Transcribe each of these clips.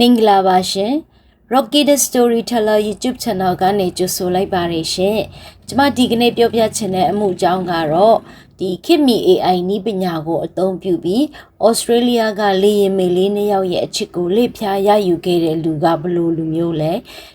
မင်္ဂလာပါရှင် Rocky the Storyteller YouTube Channel ကနေကြိုဆိုလိုက်ပါရရှင်။ကျွန်မဒီကနေ့ပြောပြချင်တဲ့အမှုအကြောင်းကတော့ ဒီခေတ်မီ AI နည်းပညာကိုအသုံးပြုပြီးဩစတြေးလျကလေယာဉ်မေလေးနှစ်ယောက်ရဲ့အချစ်ကိုလေ့ဖြားရယူခဲ့တဲ့လူကဘလို့လူမျိုးလဲ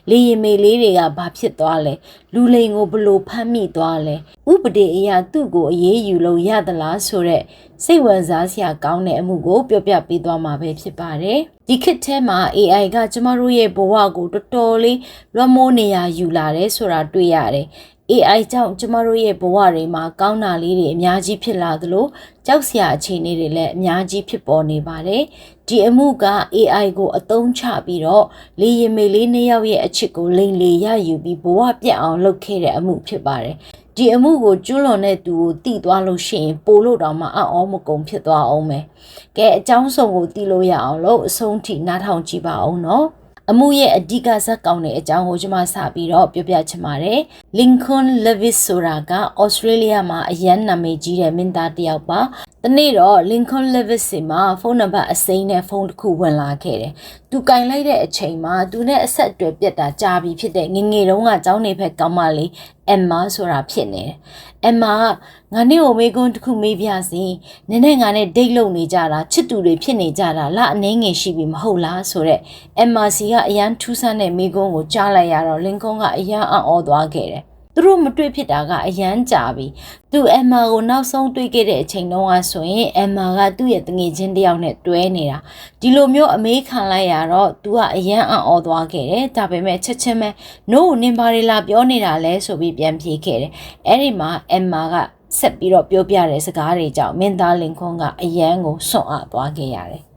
လေယာဉ်မေလေးတွေကဘာဖြစ်သွားလဲလူလိန်ကိုဘလို့ဖမ်းမိသွားလဲဥပဒေအရသူ့ကိုအေးအေးယူလို့ရသလားဆိုတော့စိတ်ဝင်စားစရာကောင်းတဲ့အမှုကိုပြောပြပေးသွားမှာပဲဖြစ်ပါတယ်ဒီခေတ်ထဲမှာ AI ကကျမတို့ရဲ့ဘဝကိုတော်တော်လေးလွှမ်းမိုးနေရယူလာတယ်ဆိုတာတွေ့ရတယ် AI ကြောင့်ကျမတို့ရဲ့ဘဝတွေမှာကောင်းတာလေးတွေအများကြီးဖြစ်လာသလိုကြောက်စရာအခြေအနေတွေလည်းအများကြီးဖြစ်ပေါ်နေပါတယ်။ဒီအမှုက AI ကိုအသုံးချပြီးတော့လေရင်မေလေးနှစ်ယောက်ရဲ့အချစ်ကိုလိမ်လေရယူပြီးဘဝပြတ်အောင်လုပ်ခဲ့တဲ့အမှုဖြစ်ပါတယ်။ဒီအမှုကိုကျွလွန်တဲ့သူကိုတိသွားလို့ရှိရင်ပို့လို့တောင်မှအံ့ဩမကုန်ဖြစ်သွားအောင်မယ်။ကဲအကြောင်းစုံကိုတိလို့ရအောင်လို့အဆုံးထိနားထောင်ကြည့်ပါအောင်နော်။ အမှုရဲ့အဓိကဇက်ကောင်တဲ့အကြောင်းကိုကျွန်မစပြီးတော့ပြောပြချင်ပါတယ်။ Lincoln Lewis ဆိုတာကဩစတြေးလျမှာအရန်နာမည်ကြီးတဲ့မင်းသားတစ်ယောက်ပါ။ဒီနေ့တော့ Lincoln Lewis စီမှာဖုန်းနံပါတ်အစိမ်းနဲ့ဖုန်းတစ်ခုဝင်လာခဲ့တယ်။သူကင်လိုက်တဲ့အချိန်မှာသူနဲ့အဆက်အသွယ်ပြတ်တာကြာပြီဖြစ်တဲ့ငငယ်တုန်းကကျောင်းနေဖက်ကောင်းမလေးအမ်မာဆိုတာဖြစ်နေတယ်။အမ်မာကငါနဲ့ကိုမေကွန်းတစ်ခုမေးပြစီ။နည်းနည်းငါနဲ့ဒိတ်လုံနေကြတာချစ်သူတွေဖြစ်နေကြတာလားအနှင်းငယ်ရှိပြီမဟုတ်လားဆိုတော့အမ်မာစီကအရန်ထူးဆန်းတဲ့မေကွန်းကိုကြားလိုက်ရတော့လင်ကွန်းကအရန်အံ့ဩသွားခဲ့တယ်။ သူတို့မတွေ့ဖြစ်တာကအရန်ကြာပြီ။သူအမ်မာကိုနောက်ဆုံးတွေ့ခဲ့တဲ့အချိန်တုန်းကဆိုရင်အမ်မာကသူ့ရဲ့တငယ်ချင်းတယောက်နဲ့တွဲနေတာ။ဒီလိုမျိုးအမေးခံလိုက်ရတော့သူကအရန်အံ့ဩသွားခဲ့တယ်။ဒါပေမဲ့ချက်ချင်းပဲနို့နင်ပါရီလာပြောနေတာလဲဆိုပြီးပြန်ပြေးခဲ့တယ်။အဲ့ဒီမှာအမ်မာကဆက်ပြီးတော့ပြောပြတဲ့စကားတွေကြောင့်မင်းသားလင်ခွန်းကအယမ်းကိုစွန့်အားသွားခဲ့ရတယ်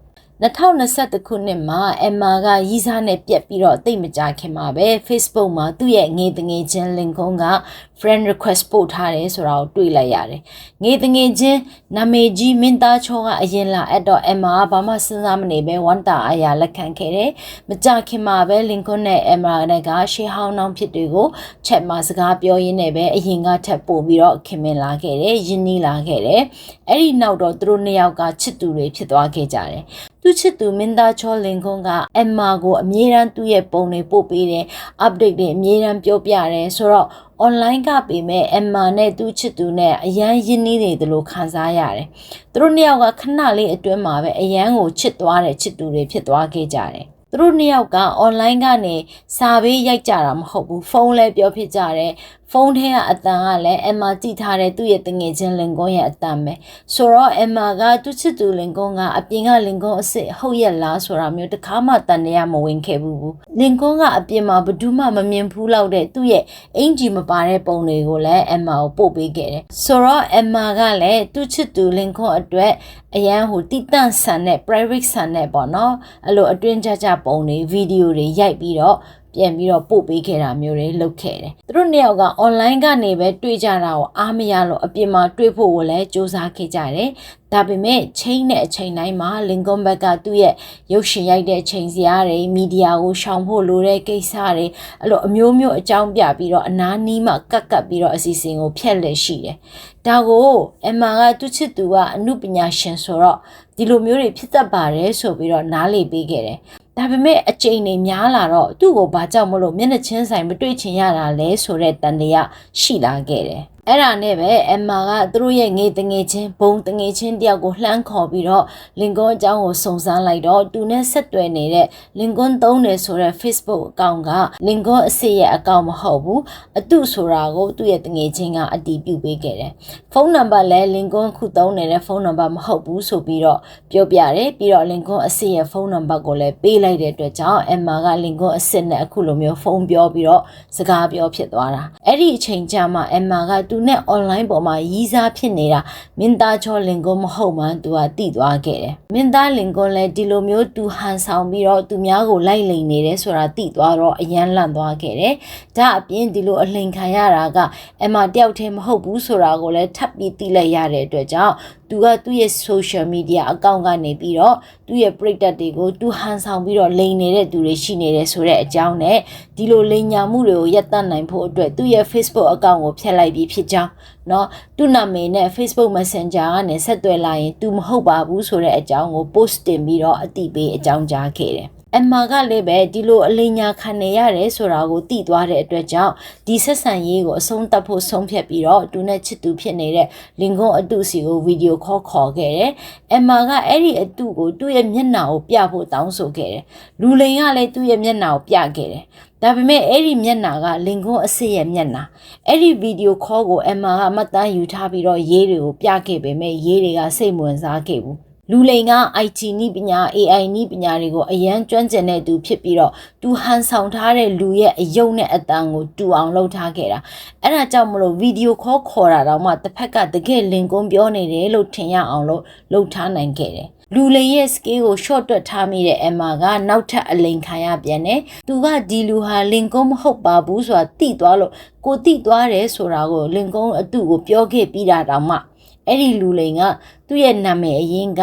2021ခုနှစ်မှာအမ်မာကရီးစားနဲ့ပြက်ပြီးတော့တိတ်မကြခင်မှာပဲ Facebook မှာသူ့ရဲ့ငေးတငေးချင်းလင်ကွန်းက friend request ပို့ထားတယ်ဆိုတာကိုတွေ့လိုက်ရတယ်။ငေးတငေးချင်းနာမည်ကြီးမင်းသားချောကအရင်လာအဲ့တော့အမ်မာကဘာမှစဉ်းစားမနေပဲဝန်တာအရာလက်ခံခဲ့တယ်။မကြခင်မှာပဲလင်ကွန်းနဲ့အမ်မာနဲ့ကရှေးဟောင်းနှောင်းဖြစ်တွေကိုချက်မှာစကားပြောရင်းနဲ့ပဲအရင်ကထပ်ပို့ပြီးတော့ခင်မင်လာခဲ့တယ်။ယဉ်နီးလာခဲ့တယ်။အဲ့ဒီနောက်တော့သူတို့နှစ်ယောက်ကချစ်သူတွေဖြစ်သွားခဲ့ကြတယ်။ သူချစ်သူမင်းသားချောလင်ခွန်းကအမ်မာကိုအမြဲတမ်းသူ့ရဲ့ပုံတွေပို့ပေးတယ် update တွေအမြဲတမ်းပြောပြတယ်ဆိုတော့ online ကပေမဲ့အမ်မာနဲ့သူ့ချစ်သူနဲ့အရန်ရင်းနှီးနေတယ်လို့ခံစားရတယ်သူတို့နှစ်ယောက်ကခဏလေးအတွင်းမှာပဲအရန်ကိုချစ်သွားတဲ့ချစ်သူတွေဖြစ်သွားခဲ့ကြတယ်သူတို့နှစ်ယောက်က online ကနေစာပေးရိုက်ကြတာမဟုတ်ဘူးဖုန်းလည်းပြောဖြစ်ကြတယ် ဖုန်းထဲကအတန်ကလည်းအမ်မာကြည့်ထားတဲ့သူ့ရဲ့တငယ်ချင်းလင်ကွန်းရဲ့အတန်ပဲဆိုတော့အမ်မာကသူ့ချစ်သူလင်ကွန်းကအပြင်ကလင်ကွန်းအစ်စ်ဟုတ်ရဲ့လားဆိုတာမျိုးတခါမှတန်ရမဝင်ခဲ့ဘူးဘူးလင်ကွန်းကအပြင်မှာဘယ်သူမှမမြင်ဘူးလောက်တဲ့သူ့ရဲ့အင်ဂျီမပါတဲ့ပုံတွေကိုလည်းအမ်မာကိုပို့ပေးခဲ့တယ်ဆိုတော့အမ်မာကလည်းသူ့ချစ်သူလင်ကွန်းအတွက်အရန်ဟိုတိတန့်ဆန်တဲ့ private ဆန်တဲ့ပေါ့နော်အဲ့လိုအတွင်းကြကြပုံတွေဗီဒီယိုတွေရိုက်ပြီးတော့ ပြန်ပြီးတော့ပို့ပေးခဲ့တာမျိုးတွေလုပ်ခဲ့တယ်။သူတို့နှစ်ယောက်က online ကနေပဲတွေ့ကြတာကိုအားမရလို့အပြင်မှာတွေ့ဖို့ကိုလည်းစူးစမ်းခဲ့ကြတယ်။ဒါပေမဲ့ချိန်နဲ့အချိန်တိုင်းမှာလင်ကွန်ဘက်ကသူ့ရဲ့ရုပ်ရှင်ရိုက်တဲ့ချိန်စရာတွေမီဒီယာကိုရှောင်ဖို့လိုတဲ့ကိစ္စတွေအဲ့လိုအမျိုးမျိုးအကြောင်းပြပြီးတော့အနားနီးမှကတ်ကတ်ပြီးတော့အစီအစဉ်ကိုဖျက်လက်ရှိတယ်။ဒါကိုအမ်မာကသူ့ချစ်သူကအမှုပညာရှင်ဆိုတော့ဒီလိုမျိုးတွေဖြစ်တတ်ပါတယ်ဆိုပြီးတော့နားလေပေးခဲ့တယ် ဒါပေမဲ့အချိန်တွေများလာတော့သူ့ကိုဘာကြောင့်မလို့မျက်နှာချင်းဆိုင်မတွေ့ချင်ရတာလဲဆိုတဲ့တန်တရားရှိလာခဲ့တယ် အဲ့ဒါနဲ့ပဲအမ်မာကသူတို့ရဲ့ငေးတငယ်ချင်းဘုံတငယ်ချင်းတယောက်ကိုလှမ်းခေါ်ပြီးတော့လင်ကွန်းအကြောင်းကိုစုံစမ်းလိုက်တော့သူနဲ့ဆက်သွယ်နေတဲ့လင်ကွန်းသုံးတယ်ဆိုတဲ့ Facebook အကောင့်ကလင်ကွန်းအစ်ရဲ့အကောင့်မဟုတ်ဘူးအတုဆိုတာကိုသူ့ရဲ့တငယ်ချင်းကအတည်ပြုပေးခဲ့တယ်ဖုန်းနံပါတ်လည်းလင်ကွန်းခုသုံးနေတဲ့ဖုန်းနံပါတ်မဟုတ်ဘူးဆိုပြီးတော့ပြောပြတယ်ပြီးတော့လင်ကွန်းအစ်ရဲ့ဖုန်းနံပါတ်ကိုလည်းပေးလိုက်တဲ့အတွက်ကြောင့်အမ်မာကလင်ကွန်းအစ်နဲ့အခုလိုမျိုးဖုန်းပြောပြီးတော့စကားပြောဖြစ်သွားတာအဲ့ဒီအချိန်ကျမှအမ်မာကသူနဲ့ online ပေါ်မှာရီးစားဖြစ်နေတာမင်းသားချောလင်ကွန်းမဟုတ်မှသူကတိသွားခဲ့တယ်မင်းသားလင်ကွန်းလည်းဒီလိုမျိုးသူဟန်ဆောင်ပြီးတော့သူများကိုလိုက်လိန်နေတယ်ဆိုတာတိသွားတော့အယမ်းလန့်သွားခဲ့တယ်ဒါအပြင်ဒီလိုအလိန်ခံရတာကအမတယောက်တည်းမဟုတ်ဘူးဆိုတာကိုလည်းထပ်ပြီးသိလိုက်ရတဲ့အတွက်ကြောင့် သူကသူ့ရဲ့ social media အကောင့်ကနေပြီးတော့သူ့ရဲ့ product တွေကိုသူဟန်ဆောင်ပြီးတော့လိန်နေတဲ့သူတွေရှိနေတယ်ဆိုတဲ့အကြောင်းနဲ့ဒီလိုလိန်ညာမှုတွေကိုရပ်တန့်နိုင်ဖို့အတွက်သူ့ရဲ့ Facebook အကောင့်ကိုဖျက်လိုက်ပြီးဖြစ်ကြောင်းเนาะသူ့နာမည်နဲ့ Facebook Messenger ကနေဆက်သွယ်လာရင် तू မဟုတ်ပါဘူးဆိုတဲ့အကြောင်းကို post တင်ပြီးတော့အတိပေးအကြောင်းကြားခဲ့တယ် အမ်မာကလည်းပဲဒီလိုအလိညာခံနေရတယ်ဆိုတာကိုသိသွားတဲ့အတွက်ကြောင့်ဒီဆက်ဆံရေးကိုအဆုံးသတ်ဖို့ဆုံးဖြတ်ပြီးတော့သူနဲ့ချစ်သူဖြစ်နေတဲ့လင်ကွန်အတုစီကိုဗီဒီယိုခေါ်ခေါ်ခဲ့တယ်။အမ်မာကအဲ့ဒီအတုကိုသူ့ရဲ့မျက်နှာကိုပြဖို့တောင်းဆိုခဲ့တယ်။လူလိန်ကလည်းသူ့ရဲ့မျက်နှာကိုပြခဲ့တယ်။ဒါပေမဲ့အဲ့ဒီမျက်နှာကလင်ကွန်အစ်စ်ရဲ့မျက်နှာအဲ့ဒီဗီဒီယိုခေါ်ကိုအမ်မာကမှတ်တမ်းယူထားပြီးတော့ရေးတွေကိုပြခဲ့ပေမဲ့ရေးတွေကစိတ်ဝင်စားခဲ့ဘူး။ လူလိန်က IT နည်းပညာ AI နည်းပညာတွေကိုအရန်ကျွမ်းကျင်တဲ့သူဖြစ်ပြီးတော့သူဟန်ဆောင်ထားတဲ့လူရဲ့အယုံနဲ့အတန်ကိုတူအောင်လုပ်ထားခဲ့တာအဲ့ဒါကြောင့်မလို့ဗီဒီယိုခေါ်ခေါ်တာတော့မှတစ်ဖက်ကတကယ်လင်ကွန်းပြောနေတယ်လို့ထင်ရအောင်လို့လုပ်ထားနိုင်ခဲ့တယ်လူလိန်ရဲ့ scale ကို short တွက်ထားမိတဲ့ Emma ကနောက်ထပ်အလိန်ခံရပြန်တယ်။သူကဒီလူဟာလင်ကွန်းမဟုတ်ပါဘူးဆိုတာသိသွားလို့ကိုသိသွားတယ်ဆိုတာကိုလင်ကွန်းအတူကိုပြောခဲ့ပြီးတာတောင်မှအဲ့ဒီလူလိန်ကသူ့ရဲ့နာမည်အရင်က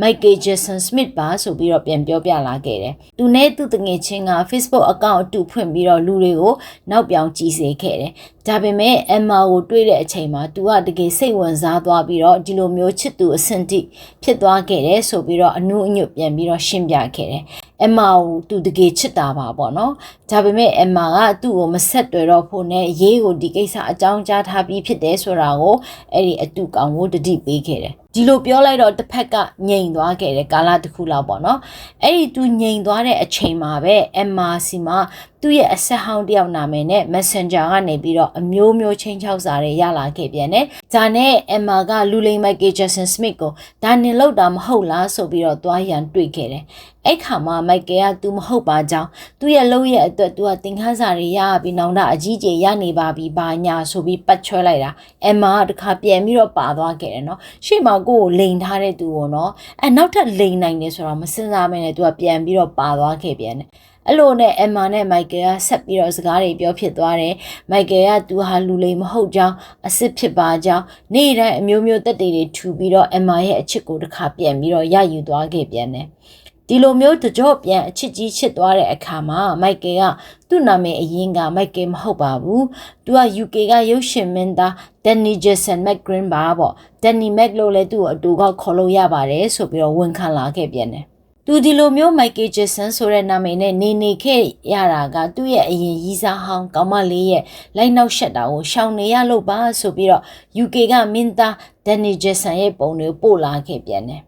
Michael Jackson Smith ပါဆိုပြီးတော့ပြန်ပြောပြလာခဲ့တယ်။သူနဲ့သူ့တငယ်ချင်းက Facebook account အတူဖွင့်ပြီးတော့လူတွေကိုနောက်ပြောင်ကြည့်စေခဲ့တယ်။ဒါပေမဲ့ Emma ကိုတွေ့တဲ့အချိန်မှာသူကတကယ်စိတ်ဝင်စားသွားပြီးတော့ဒီလိုမျိုးချစ်သူအဆင့်ထိဖြစ်သွားခဲ့တယ်ဆိုပြီးတော့အနုအညွတ်ပြန်ပြီးတော့ရှင်းပြခဲ့တယ်။ Emma ကိုသူတကယ်ချစ်တာပါပေါ့နော်။ဒါပေမဲ့ Emma ကသူ့ကိုမဆက်တွေ့တော့ဖို့နဲ့ရေးကိုဒီကိစ္စအကြောင်းကြားထားပြီးဖြစ်တယ်ဆိုတာကိုအဲ့ဒီအတူကောင်ကိုတတိပေးခဲ့တယ်။ဒီလိုပြောလိုက်တော့တစ်ဖက်ကငြိမ်သွားခဲ့တယ်ကာလတစ်ခုလောက်ပေါ့နော်အဲ့ဒီသူငြိမ်သွားတဲ့အချိန်မှာပဲ MRC မှာသူ့ရဲ့အဆက်ဟောင်းတယောက်နာမည်နဲ့ Messenger ကနေပြီးတော့အမျိုးမျိုးချင်းချောက်စာတွေရလာခဲ့ပြန်တယ်။ဒါနဲ့ Emma ကလူလိန် Michael Jackson Smith ကိုဒါနင်လောက်တာမဟုတ်လားဆိုပြီးတော့သွားရန်တွေ့ခဲ့တယ်။အဲ့ခါမှာ Michael က तू မဟုတ်ပါကြောင်းသူ့ရဲ့လုပ်ရဲ့အတွက် तू ကသင်ခန်းစာတွေရပြီးနောင်တအကြီးကျယ်ရနေပါပြီဘာညာဆိုပြီးပတ်ချွဲလိုက်တာ Emma ကတခါပြန်ပြီးတော့ပါသွားခဲ့တယ်နော်။ရှေ့မှာကိုကိုလိန်ထားတဲ့သူကိုနော်အဲနောက်ထပ်လိန်နိုင်တယ်ဆိုတော့မစင်စားမနဲ့ तू ကပြန်ပြီးတော့ပါသွားခဲ့ပြန်တယ် အဲ့လိုနဲ့အမ်မာနဲ့မိုက်ကယ်ကဆက်ပြီးတော့စကားတွေပြောဖြစ်သွားတယ်။မိုက်ကယ်ကသူဟာလူလိမ်မဟုတ်ကြောင်းအစ်စ်ဖြစ်ပါကြောင်းနေ့တိုင်းအမျိုးမျိုးတက်တွေတွေထူပြီးတော့အမ်မာရဲ့အချစ်ကိုတစ်ခါပြန်ပြီးတော့ရယူသွားခဲ့ပြန်တယ်။ဒီလိုမျိုးတကြော့ပြန်အချစ်ကြီးချစ်သွားတဲ့အခါမှာမိုက်ကယ်ကသူ့နာမည်အရင်ကမိုက်ကယ်မဟုတ်ပါဘူး။သူက UK ကရုပ်ရှင်မင်းသား Danny Jason McGreen ပါပေါ့။ Danny Mac လို့လည်းသူ့ကိုအတူကခေါ်လို့ရပါတယ်ဆိုပြီးတော့ဝန်ခံလာခဲ့ပြန်တယ်။ သူဒီလိုမျိုး Michael Jackson ဆိုတဲ့နာမည်နဲ့နေနေခဲ့ရတာကသူ့ရဲ့အရင်ရီးစားဟောင်းကောင်းမလေးရဲ့လိုက်နောက်ရှက်တာကိုရှောင်နေရလို့ပါဆိုပြီးတော့ UK ကမင်းသား Danny Jackson ရဲ့ပုံတွေပို့လာခဲ့ပြန်တယ်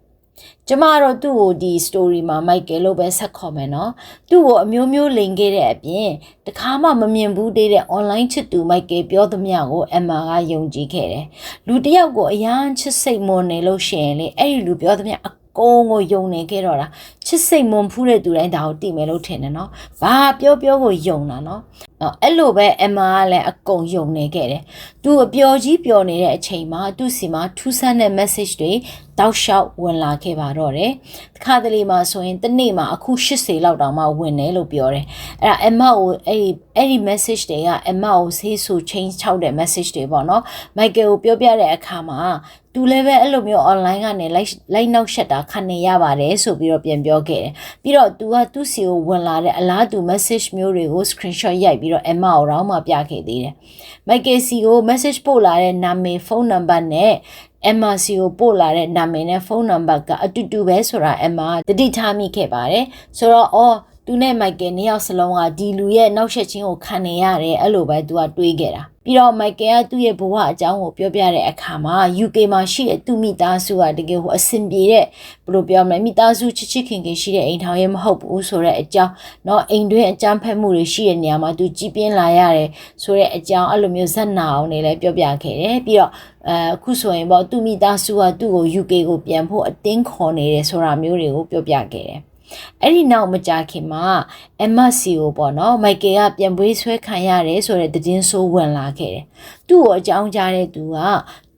ကျမတော့သူ့ကိုဒီ story မှာ Michael လို့ပဲဆက်ခေါ်မယ်နော်သူ့ကိုအမျိုးမျိုးလိန်ခဲ့တဲ့အပြင်တခါမှမမြင်ဘူးသေးတဲ့ online ချစ်သူ Michael ပြောသမျှကို Emma ကယုံကြည်ခဲ့တယ်လူတယောက်ကိုအရန်ချစ်စိတ်မွန်နေလို့ရှိရင်လေအဲ့ဒီလူပြောသမျှအ ကိုးကိုယုံနေခဲ့တော့တာချစ်စိတ်မွန်ဖူးတဲ့သူတိုင်းဒါကိုသိမယ်လို့ထင်တယ်နော်။ဘာပြောပြောကိုယုံတာနော်။နော်အဲ့လိုပဲအမကလည်းအကုန်ယုံနေခဲ့တယ်။ तू အပျော်ကြီးပျော်နေတဲ့အချိန်မှာသူ့စီမှာထူးဆန်းတဲ့ message တွေတောက်လျှောက်ဝင်လာခဲ့ပါတော့တယ်။တစ်ခါတလေမှာဆိုရင်တစ်နေ့မှာအခု80လောက်တောင်မှဝင်တယ်လို့ပြောတယ်။အဲ့ဒါအမကိုအဲ့ဒီအဲ့ဒီ message တွေကအမကိုဆေးဆူ change ချောက်တဲ့ message တွေပေါ့နော်။ Michael ကိုပြောပြတဲ့အခါမှာသူလည်းပဲအဲ့လိုမျိုး online ကနေ like like နောက်ရှက်တာခံနေရပါတယ် ဆိုပြီးတော့ပြန်ပြောခဲ့တယ်ပြီးတော့ तू ကသူ့စီကိုဝင်လာတဲ့အလားတူ message မျိုးတွေကို screenshot ရိုက်ပြီးတော့ Emma ကိုတော့မှပြခဲ့သေးတယ် Michael စီကို message ပို့လာတဲ့နာမည်ဖုန်းနံပါတ်နဲ့ Emma စီကိုပို့လာတဲ့နာမည်နဲ့ဖုန်းနံပါတ်ကအတူတူပဲဆိုတာ Emma တတိထားမိခဲ့ပါတယ်ဆိုတော့အော် သူနဲ့မိုက်ကယ်နှစ်ယောက်စလုံးကဒီလူရဲ့နောက်ဆက်ချင်းကိုခံနေရတယ်အဲ့လိုပဲသူကတွေးခဲ့တာပြီးတော့မိုက်ကယ်ကသူ့ရဲ့ဘဝအကြောင်းကိုပြောပြတဲ့အခါမှာ UK မှာရှိတဲ့သူမိသားစုကတကယ်ဟိုအဆင်ပြေတဲ့ဘယ်လိုပြောမလဲမိသားစုချစ်ချစ်ခင်ခင်ရှိတဲ့အိမ်ထောင်ရဲ့မဟုတ်ဘူးဆိုတဲ့အကြောင်းเนาะအိမ်တွင်းအကြမ်းဖက်မှုတွေရှိတဲ့နေရာမှာသူကြီးပြင်းလာရတယ်ဆိုတဲ့အကြောင်းအဲ့လိုမျိုးဇက်နာအောင်နေလဲပြောပြခဲ့တယ်ပြီးတော့အဲအခုဆိုရင်ပေါ့သူမိသားစုကသူ့ကို UK ကိုပြန်ဖို့အတင်းခေါ်နေတယ်ဆိုတာမျိုးတွေကိုပြောပြခဲ့တယ် အဲ့ဒီနောက်မကြခင်မှာ MSC ကိုပေါ့နော်မိုက်ကယ်ကပြန်ပွေးဆွဲခံရတယ်ဆိုတဲ့သတင်းဆိုးဝင်လာခဲ့တယ်။သူ့ကိုအကြောင်းကြားတဲ့သူက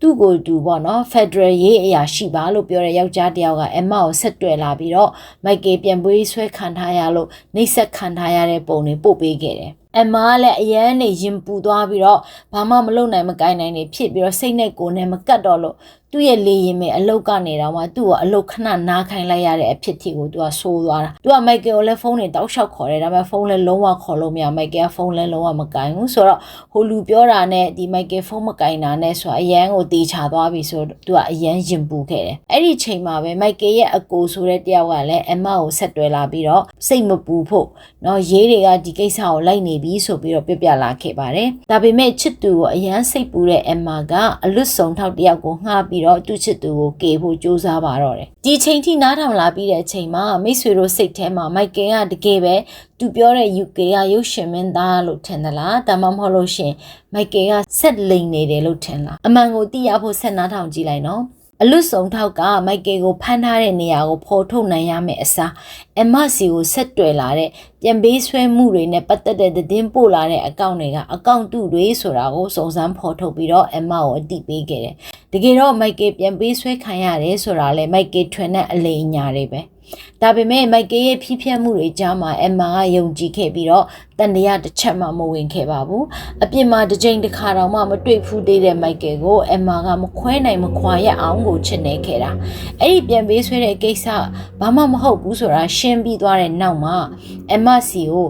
သူ့ကိုသူပေါ့နော် Federal ရေးအရာရှိပါလို့ပြောတဲ့ယောက်ျားတယောက်က Emma ကိုဆက်တွေ့လာပြီးတော့မိုက်ကယ်ပြန်ပွေးဆွဲခံထားရလို့နှိပ်စက်ခံထားရတဲ့ပုံတွေပို့ပေးခဲ့တယ်အမကလည်းအရန်နေရင်ပူသွားပြီးတော့ဘာမှမလုပ်နိုင်မကိုင်းနိုင်နေဖြစ်ပြီးတော့စိတ်နဲ့ကိုယ်နဲ့မကတ်တော့လို့ သူ့ရဲ့လေရင်မဲ့အလုတ်ကနေတော့မှသူ့ကိုအလုတ်ခဏနားခိုင်းလိုက်ရတဲ့အဖြစ်ထိကိုသူကဆိုးသွားတာသူကမိုက်ကယ်ကိုလည်းဖုန်းနဲ့တောက်လျှောက်ခေါ်တယ်ဒါပေမဲ့ဖုန်းလည်းလုံးဝခေါ်လို့မရမိုက်ကယ်ကဖုန်းလည်းလုံးဝမကင်ဘူးဆိုတော့ဟိုလူပြောတာနဲ့ဒီမိုက်ကယ်ဖုန်းမကင်တာနဲ့ဆိုတာအရန်ကိုတေချာသွားပြီဆိုတော့သူကအရန်ရင်ပူခဲ့တယ်အဲ့ဒီချိန်မှာပဲမိုက်ကယ်ရဲ့အကိုဆိုတဲ့တယောက်ကလည်းအမကိုဆက်တွဲလာပြီးတော့စိတ်မပူဖို့เนาะရေးတွေကဒီကိစ္စကိုလိုက်နေပြီဆိုပြီးတော့ပြပြလာခဲ့ပါတယ်ဒါပေမဲ့ချစ်သူကိုအရန်စိတ်ပူတဲ့အမကအလွတ်ဆုံထောက်တယောက်ကိုငှားပြီး တော့သူ့ချစ်သူကိုကေဖို့ကြိုးစားပါတော့တယ်ဒီချိန်ထိနားထောင်လာပြီးတဲ့အချိန်မှာမိတ်ဆွေတို့စိတ်ထဲမှာမိုက်ကယ်ကတကယ်ပဲသူပြောတဲ့ UK ကရုပ်ရှင်မင်းသားလို့ထင်သလားဒါမှမဟုတ်လို့ရှင်မိုက်ကယ်ကဆက်လိန်နေတယ်လို့ထင်လားအမှန်ကိုသိရဖို့ဆက်နားထောင်ကြည့်လိုက်နော် အလွတ်ဆုံးထောက်ကမိုက်ကယ်ကိုဖမ်းထားတဲ့နေရာကိုဖော်ထုတ်နိုင်ရမယ့်အစားအမစီကိုဆက်တွယ်လာတဲ့ပြန်ပေးဆွဲမှုတွေနဲ့ပတ်သက်တဲ့သတင်းပို့လာတဲ့အကောင့်တွေကအကောင့်တုတွေဆိုတာကိုစုံစမ်းဖော်ထုတ်ပြီးတော့အမကိုအတိပေးခဲ့တယ်။တကယ်တော့မိုက်ကယ်ပြန်ပေးဆွဲခံရတယ်ဆိုတာလေမိုက်ကယ်ထွင်တဲ့အလိအညာတွေပဲ။ ဒါပေမဲ့မိုက်ကယ်ရဲ့ဖြည့်ဖြက်မှုတွေကြားမှာအမကယုံကြည်ခဲ့ပြီးတော့တန်တရားတစ်ချက်မှမဝင်ခဲ့ပါဘူး။အပြင်မှာတစ်ချိန်တစ်ခါတော့မှမတွေ့ဖူးသေးတဲ့မိုက်ကယ်ကိုအမကမခွဲနိုင်မခွာရအောင်ကိုချစ်နေခဲ့တာ။အဲ့ဒီပြန်ပေးဆွဲတဲ့ကိစ္စဘာမှမဟုတ်ဘူးဆိုတာရှင်းပြီးသွားတဲ့နောက်မှာအမစီကို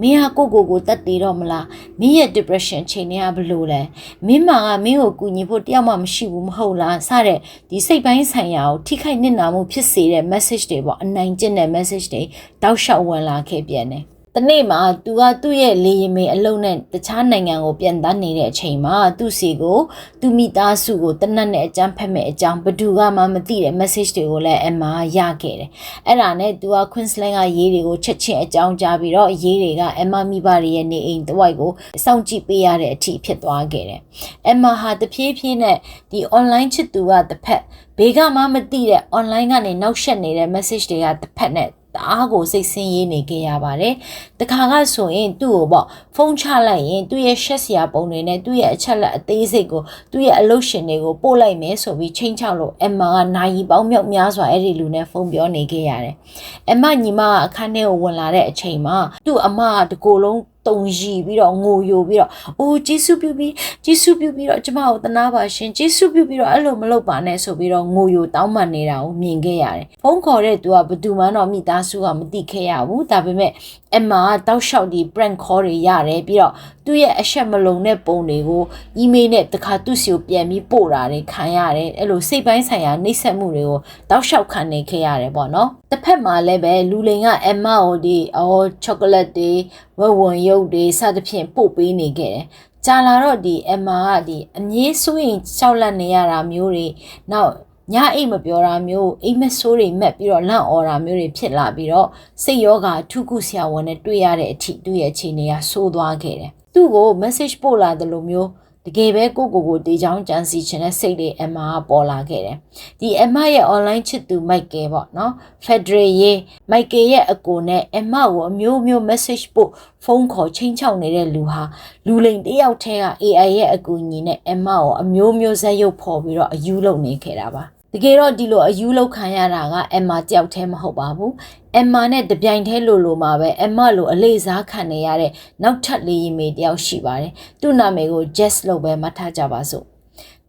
မင်းဟာကိုကိုကိုတတ်သေးတော့မလားမင်းရဲ့ depression ချိန်နေရဘလို့လဲမင်းမာကမင်းကိုကူညီဖို့တယောက်မှမရှိဘူးမဟုတ်လားစတဲ့ဒီစိတ်ပိုင်းဆိုင်ရာကိုထိခိုက်နစ်နာမှုဖြစ်စေတဲ့ message တွေပေါ့အနိုင်ကျင့်တဲ့ message တွေတောက်လျှောက်ဝင်လာခဲ့ပြန်တယ် တနေ့မှာသူကသူ့ရဲ့လေရင်မေအလုံးနဲ့တခြားနိုင်ငံကိုပြန်သားနေတဲ့အချိန်မှာသူ့စီကိုသူမိသားစုကိုတနတ်နဲ့အကြမ်းဖက်မဲ့အကြောင်းဘသူကမှမသိတဲ့ message တွေကိုလည်းအမရခဲ့တယ်။အဲ့ဒါနဲ့သူက Queensland ကရေးတွေကိုချက်ချင်းအကြောင်းကြားပြီးတော့ရေးတွေကအမမိဘတွေရဲ့နေအိမ်တဝိုက်ကိုစောင့်ကြည့်ပေးရတဲ့အထိဖြစ်သွားခဲ့တယ်။အမဟာတဖြည်းဖြည်းနဲ့ဒီ online ချစ်သူကတစ်ဖက်ဘေးကမှမသိတဲ့ online ကနေနောက်ဆက်နေတဲ့ message တွေကတစ်ဖက်နဲ့ တအားကိုစိတ်ဆင်းရဲနေခဲ့ရပါတယ်။တခါကဆိုရင်သူ့ကိုပေါ့ဖုန်းချလိုက်ရင်သူ့ရဲ့ရှက်စရာပုံတွေနဲ့သူ့ရဲ့အချက်လက်အသေးစိတ်ကိုသူ့ရဲ့အလုပ်ရှင်တွေကိုပို့လိုက်မယ်ဆိုပြီးချိန်ချောက်လို့အမကနိုင်ပေါင်းမြောက်များစွာအဲ့ဒီလူနဲ့ဖုန်းပြောနေခဲ့ရတယ်။အမညီမကအခန်းထဲကိုဝင်လာတဲ့အချိန်မှာသူ့အမကတကိုယ်လုံး တုံရီပြီးတော့ငိုယိုပြီးတော့အိုးဂျေစုပြုပြီးဂျေစုပြုပြီးတော့ကျမကိုတနာပါရှင်ဂျေစုပြုပြီးတော့အဲ့လိုမလုပ်ပါနဲ့ဆိုပြီးတော့ငိုယိုတောင်းပန်နေတာကိုမြင်ခဲ့ရတယ်ဖုန်းခေါ်တဲ့သူကဘသူမှတော့မိသားစုကမသိခဲ့ရဘူးဒါပေမဲ့အမကတောက်လျှောက်ဒီ prank call တွေရတယ်ပြီးတော့သူ့ရဲ့အဆက်မလုံတဲ့ပုံတွေကို email နဲ့တခါသူ့စီကိုပြန်ပြီးပို့တာတွေခံရတယ်အဲ့လိုစိတ်ပိုင်းဆိုင်ရာနှိပ်စက်မှုတွေကိုတောက်လျှောက်ခံနေခဲ့ရတယ်ပေါ့နော်တစ်ဖက်မှာလည်းပဲလူလိန်ကအမကိုဒီအော်ချောကလက်တွေဝက်ဝံရုပ်တွေစသဖြင့်ပို့ပေးနေခဲ့တယ်ကြာလာတော့ဒီအမကဒီအမြဲဆိုရင်ရှောက်လက်နေရတာမျိုးတွေနောက်ညအိတ်မပြောတာမျိုးအိမ်မဆိုးတွေမက်ပြီးတော့လန့်អော်တာမျိုးတွေဖြစ်လာပြီးတော့စိတ်ယောဂအထုခုဆရာဝန်နဲ့တွေ့ရတဲ့အထိသူ့ရဲ့အခြေအနေကဆိုးသွားခဲ့တယ်သူ့ကို message ပို့လာတယ်လို့မျိုး တကယ်ပဲကိုကိုကိုတေချောင်းကြံစီခြင်းနဲ့စိတ်တွေအမကပေါ်လာခဲ့တယ်။ဒီအမရဲ့ online ချစ်သူမိုက်ကယ်ပေါ့နော်။ Federal ရေမိုက်ကယ်ရဲ့အကိုနဲ့အမကိုအမျိုးမျိုး message ပို့ဖုန်းခေါ်ချင်းချောက်နေတဲ့လူဟာလူလိန်တယောက်တည်းက AI ရဲ့အကူအညီနဲ့အမကိုအမျိုးမျိုးဇက်ရုပ်ဖော်ပြီးတော့အယူလုပ်နေခဲ့တာပါ။ တကယ်တော့ဒီလိုအယူလောက်ခံရတာကအမ်မာတယောက်တည်းမဟုတ်ပါဘူးအမ်မာနဲ့တပြိုင်တည်းလိုလိုမှာပဲအမ်မာလိုအလေးစားခံနေရတဲ့နောက်ထပ်လေးရင်မေတယောက်ရှိပါတယ်သူ့နာမည်ကို Jess လို့ပဲမှတ်ထားကြပါစို့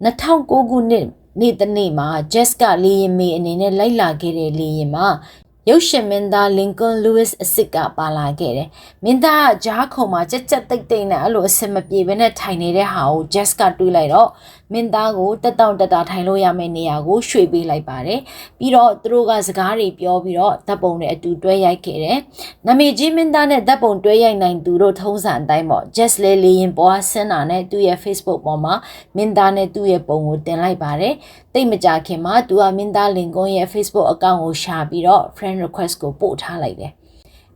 2009ခုနှစ်နေ့တနေ့မှာ Jess ကလေးရင်မေအနေနဲ့လိုက်လာခဲ့တဲ့လေးရင်မှာရုပ်ရှင်မင်းသားလင်ကွန်လူးစ်အစ်စ်ကပါလာခဲ့တယ်။မင်းသားကဂျားခုံမှာကြက်ကြက်တိတ်တိတ်နဲ့အဲ့လိုအစင်မပြေဘဲနဲ့ထိုင်နေတဲ့ဟာကို Jess ကတွေးလိုက်တော့ မင်းသားကိုတက်တောင့်တက်တာထိုင်လို့ရမယ့်နေရာကိုရွှေ့ပေးလိုက်ပါတယ်။ပြီးတော့သူတို့ကစကားတွေပြောပြီးတော့ဓာတ်ပုံတွေအတူတွဲရိုက်ခဲ့တယ်။နမေကြီးမင်းသားနဲ့ဓာတ်ပုံတွဲရိုက်နိုင်သူတို့ထုံးစံအတိုင်းပေါ့ Jess လေးလေးရင်ပေါ်ဆင်းတာနဲ့သူ့ရဲ့ Facebook ပေါ်မှာမင်းသားနဲ့သူ့ရဲ့ပုံကိုတင်လိုက်ပါတယ်။တိတ်မကြခင်မှာသူကမင်းသားလင်ကွန်ရဲ့ Facebook အကောင့်ကိုရှာပြီးတော့ friend request ကိုပို့ထားလိုက်တယ်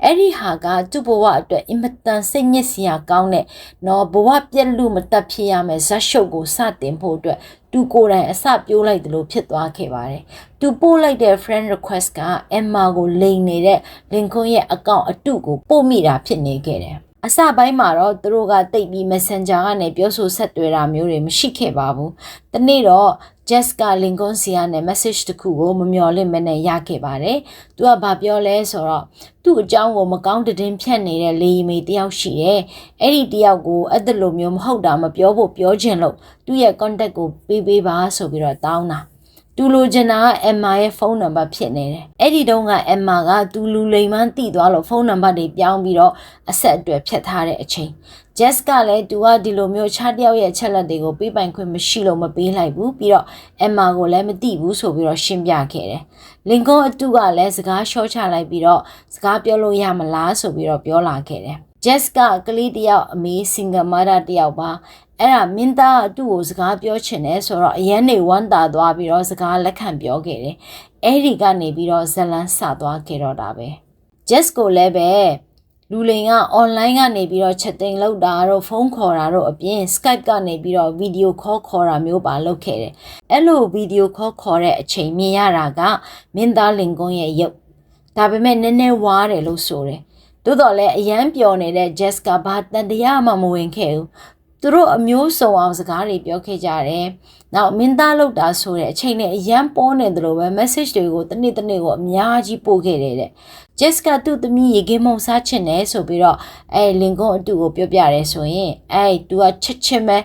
အဲ့ဒီဟာကသူ့ဘဝအတွက်အင်မတန်စိတ်ညစ်စရာကောင်းတဲ့နော်ဘဝပြက်လူမတက်ဖြစ်ရမယ်ဇက်ရှုပ်ကိုစတင်ဖို့အတွက်သူကိုယ်တိုင်အစပြိုးလိုက်တယ်လို့ဖြစ်သွားခဲ့ပါတယ်။သူပို့လိုက်တဲ့ friend request က Emma ကိုလိန်နေတဲ့ Lincoln ရဲ့အကောင့်အတုကိုပို့မိတာဖြစ်နေခဲ့တယ်။အစပိုင်းမှာတော့သူတို့ကတိတ်ပြီး Messenger ကနေပြောဆိုဆက်သွယ်တာမျိုးတွေမရှိခဲ့ပါဘူး။ဒီနေ့တော့ Jess က Lincoln စီကနေ message တစ်ခုကိုမမျှော်လင့်မနဲ့ရခဲ့ပါတယ်။သူကဘာပြောလဲဆိုတော့သူ့အကြောင်းကိုမကောင်းတဲ့ဖြတ်နေတဲ့လေယာဉ်မေတယောက်ရှိတယ်။အဲ့ဒီတယောက်ကိုအဲ့ဒါလိုမျိုးမဟုတ်တာမပြောဖို့ပြောချင်လို့သူ့ရဲ့ contact ကိုပေးပေးပါဆိုပြီးတော့တောင်းတာ။တူလိုချင်တာကအမ်မာရဲ့ဖုန်းနံပါတ်ဖြစ်နေတယ်အဲ့ဒီတုန်းကအမ်မာကတူလူလိမ်မှန်းတိသွားလို့ဖုန်းနံပါတ်တွေပြောင်းပြီးတော့အဆက်အသွယ်ဖြတ်ထားတဲ့အချိန် Jess ကလည်းသူကဒီလိုမျိုးခြားတယောက်ရဲ့ချက်လက်တွေကိုပေးပိုင်ခွင့်မရှိလို့မပေးလိုက်ဘူးပြီးတော့ Emma ကိုလည်းမသိဘူးဆိုပြီးတော့ရှင်းပြခဲ့တယ်။လင်ကွန်အတူကလည်းစကားရှော့ချလိုက်ပြီးတော့စကားပြောလို့ရမလားဆိုပြီးတော့ပြောလာခဲ့တယ်။ Jess ကကလေးတယောက်အမေ single mother တယောက်ပါအဲ့ဒါမင်းသားအတူကိုစကားပြောချင်တယ်ဆိုတော့အရန်နေဝမ်းသာသွားပြီးတော့စကားလက်ခံပြောခဲ့တယ်။အဲ့ဒီကနေပြီးတော့ဇလန်းဆသွားခဲ့တော့တာပဲ။ Jess ကိုလည်းပဲ လူလိန်က online ကနေပြီးတော့ချက်သိမ်းလောက်တာတော့ဖုန်းခေါ်တာတော့အပြင် Skype ကနေပြီးတော့ video call ခေါ်တာမျိုးပါလုပ်ခဲ့တယ်။အဲ့လို video call ခေါ်တဲ့အချိန်မြင်ရတာကမင်းသားလင်ကွန်းရဲ့ရုပ်ဒါပေမဲ့နည်းနည်းဝါးတယ်လို့ဆိုတယ်။သို့တော်လည်းအရန်ပျော်နေတဲ့ Jessica ဘာတန်တရားမှမဝင်ခဲ့ဘူး။ သူတို့အမျိုးစုံအောင်စကားတွေပြောခဲ့ကြတယ်။နောက်မင်းသားလောက်တာဆိုတဲ့အချိန်နဲ့အရန်ပေါ်နေတယ်လို့ပဲ message တွေကိုတနေ့တနေ့ကိုအများကြီးပို့ခဲ့တယ်တဲ့။ Jessica သူ့သမီးရေကင်းမုံစားချင်တယ်ဆိုပြီးတော့အဲလင်ကွန်အတူကိုပြောပြရဲဆိုရင်အဲသူကချစ်ချင်ပဲ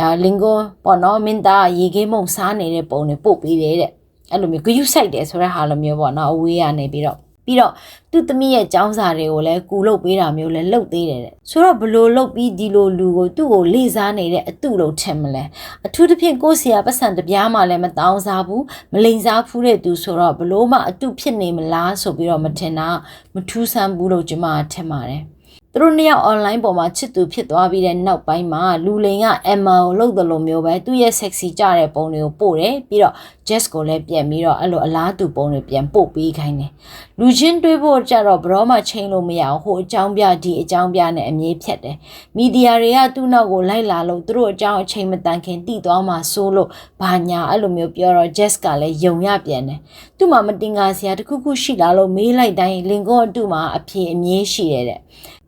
အာလင်ကွန်ပေါ့နော်မင်းသားရေကင်းမုံစားနေတဲ့ပုံတွေပို့ပေးတယ်တဲ့။အဲ့လိုမျိုးဂယုစိုက်တယ်ဆိုတဲ့ဟာလိုမျိုးပေါ့နော်အဝေးကနေပြီးတော့ ပြီးတော့သူ့သမီးရဲ့ចောင်းစာတွေကိုလည်းကူလုပ်ပေးတာမျိုးလည်းလုပ်သေးတယ်တဲ့ဆိုတော့ဘလို့လုပ်ပြီးဒီလိုလူကိုသူ့ကိုလေစားနေတဲ့အတုလို့ထင်မလဲအထူးသဖြင့်ကိုယ်ဆရာပတ်စံတပြားမှလည်းမတောင်းစားဘူးမလိန်စားဖူးတဲ့သူဆိုတော့ဘလို့မှအတုဖြစ်နေမလားဆိုပြီးတော့မထင်တာမထူးဆန်းဘူးလို့ကျွန်မထင်ပါတယ် သူတို့နှစ်ယောက် online ပေါ်မှာချစ်သူဖြစ်သွားပြီးတဲ့နောက်ပိုင်းမှာလူလိန်က Emma ကိုလှုပ်တယ်လို့မျိုးပဲသူ့ရဲ့ sexy ကြတဲ့ပုံတွေကိုပို့တယ်ပြီးတော့ Jess ကိုလည်းပြန်ပြီးတော့အဲ့လိုအလားတူပုံတွေပြန်ပို့ပေးခိုင်းတယ်လူချင်းတွေးဖို့ကြတော့ဘရောမှချိန်လို့မရအောင်ဟိုအကြောင်းပြဒီအကြောင်းပြနဲ့အမြဲဖြတ်တယ်မီဒီယာတွေကသူ့နောက်ကိုလိုက်လာလို့သူတို့အကြောင်းအချိန်မတန်ခင်တိသွားမှစိုးလို့ဘာညာအဲ့လိုမျိုးပြောတော့ Jess ကလည်းယုံရပြန်တယ်သူ့မှာမတင်ကားစရာတခုခုရှိလာလို့မေးလိုက်တိုင်းလင်ကောအတူမှာအဖြေအမြဲရှိတယ်တဲ့